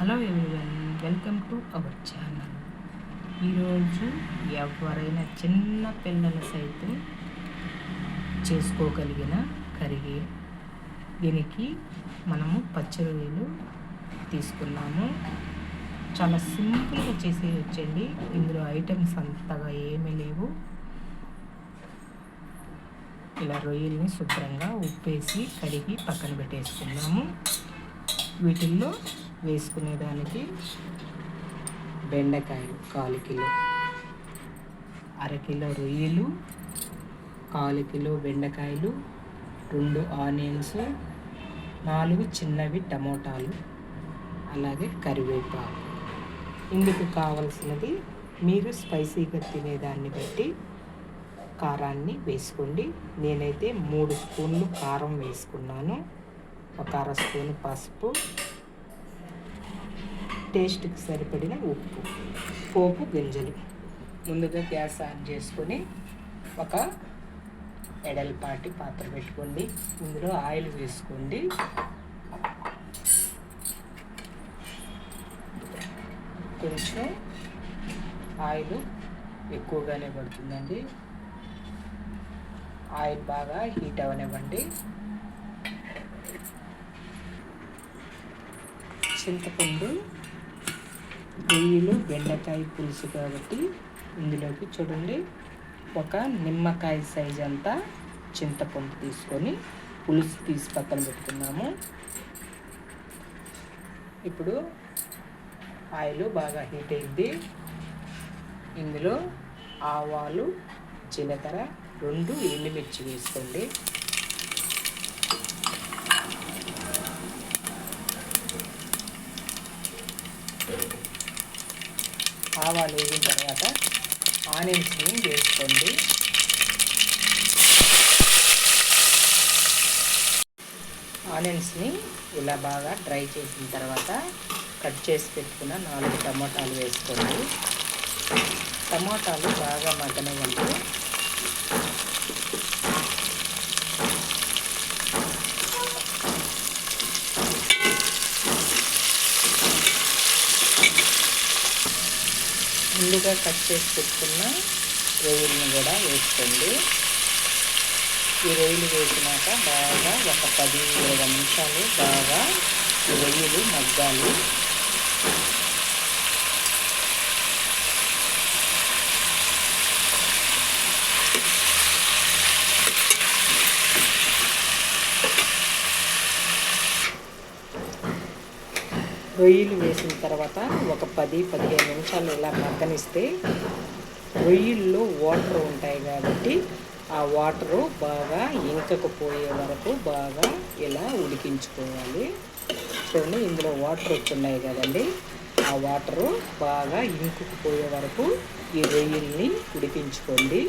Hello everyone welcome to our channel. ఈరోజు ఎవరైనా చిన్న పిల్లలు సైతం చేసుకోగలిగిన కరిగి దీనికి మనము పచ్చి రొయ్యలు తీసుకున్నాము. చాలా సింపుల్గా చేసేయచ్చండి. ఇందులో ఐటమ్స్ అంతగా ఏమీ లేవు. ఇలా రొయ్యల్ని శుభ్రంగా ఉప్పేసి కడిగి పక్కన పెట్టేసుకున్నాము. వీటిల్లో వేసుకునేదానికి బెండకాయలు కాలు కిలో. అరకిలో రొయ్యలు కాలు కిలో బెండకాయలు రెండు ఆనియన్స్ నాలుగు చిన్నవి టమోటాలు అలాగే కరివేపాకు. ఇందుకు కావలసినది మీరు స్పైసీగా తినేదాన్ని బట్టి కారాన్ని వేసుకోండి. నేనైతే మూడు స్పూన్లు కారం వేసుకున్నాను. ఒక అర స్పూన్ పసుపు టేస్ట్కి సరిపడిన ఉప్పు పోపు గింజలు. ముందుగా గ్యాస్ ఆన్ చేసుకొని ఒక ఎడల్పాటి పాత్ర పెట్టుకోండి. ఇందులో ఆయిల్ వేసుకోండి. కొంచెం ఆయిల్ ఎక్కువగానే పడుతుందండి. ఆయిల్ బాగా హీట్ అవనివ్వండి. చింతపండు రొయ్యలు బెండకాయ పులుసు కాబట్టి ఇందులోకి చూడండి. ఒక నిమ్మకాయ సైజ్ అంతా చింతపండు తీసుకొని పులుసు తీసి పక్కన పెట్టుకున్నాము. ఇప్పుడు ఆయిల్ బాగా హీట్ అయింది ఇందులో ఆవాలు జీలకర్ర రెండు ఎండుమిర్చి వేసుకోండి. ఆవాలు వేగిన తర్వాత ఆనియన్స్ని వేసుకోండి. ఆనియన్స్ని ఇలా బాగా డ్రై చేసిన తర్వాత కట్ చేసి పెట్టుకున్న నాలుగు టమాటాలు వేసుకోండి. టమాటాలు బాగా మగ్గనివ్వండి. ముందుగా కట్ చేసి పెట్టుకున్న రొయ్యలను కూడా వేసుకోండి. ఈ రొయ్యలు వేసినాక బాగా ఒక పది ఇరవై నిమిషాలు బాగా రొయ్యలు మగ్గాలి. రొయ్యలు వేసిన తర్వాత ఒక పది పదిహేను నిమిషాలు ఇలా మగ్గనిస్తే రొయ్యల్లో వాటర్ ఉంటాయి కాబట్టి ఆ వాటరు బాగా ఇంకకపోయే వరకు బాగా ఇలా ఉడికించుకోవాలి. చూడండి ఇందులో వాటర్ వస్తున్నాయి కదండి. ఆ వాటరు బాగా ఇంకుకుపోయే వరకు ఈ రొయ్యల్ని ఉడికించుకోండి.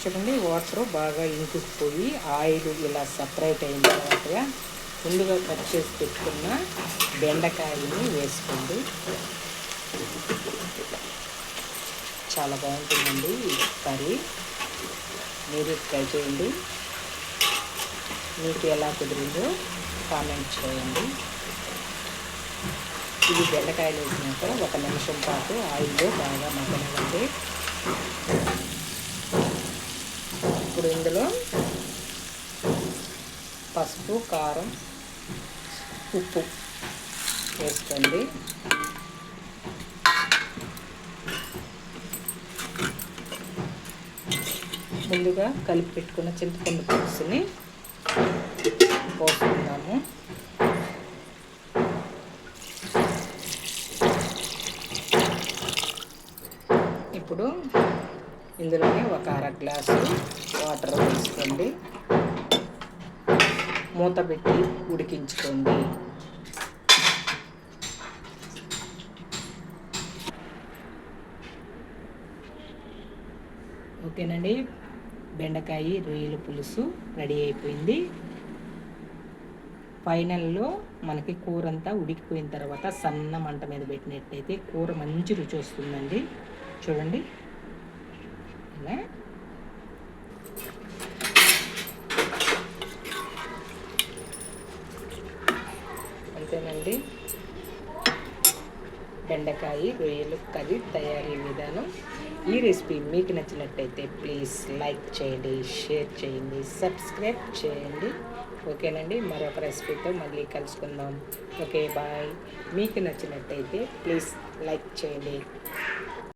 చూడండి వాటర్ బాగా ఇంకిపోయి ఆయిల్ ఇలా సపరేట్ అయిన తర్వాత ముందుగా కట్ చేసి పెట్టుకున్న బెండకాయని వేసుకోండి. చాలా బాగుంటుందండి కర్రీ. మీరు ట్రై చేయండి. మీకు ఎలా కుదిరిందో కామెంట్ చేయండి. ఇది బెండకాయలు వేసినాక ఒక నిమిషం పాటు ఆయిల్లో బాగా మగ్గనివ్వండి. ఇప్పుడు ఇందులో పసుపు కారం ఉప్పు వేసుకోండి. ముందుగా కలిపి పెట్టుకున్న చింతపండు పులుసుని పోసుకుందాము. ఇప్పుడు ఇందులోనే ఒక అర గ్లాసు వాటర్ వేసుకోండి. మూత పెట్టి ఉడికించుకోండి. ఓకేనండి. బెండకాయ రొయ్యల పులుసు రెడీ అయిపోయింది. ఫైనల్లో మనకి కూర అంతా ఉడికిపోయిన తర్వాత సన్న మంట మీద పెట్టినట్టయితే కూర మంచి రుచి వస్తుందండి. చూడండి. ఇలా అంతేనండి బెండకాయ రొయ్యలు కర్రీ తయారీ విధానం. ఈ రెసిపీ మీకు నచ్చినట్టయితే ప్లీజ్ లైక్ చేయండి షేర్ చేయండి సబ్స్క్రైబ్ చేయండి. ఓకేనండి మరొక రెసిపీతో మళ్ళీ కలుసుకుందాం. Okay bye. మీకు నచ్చినట్టయితే ప్లీజ్ లైక్ చేయండి.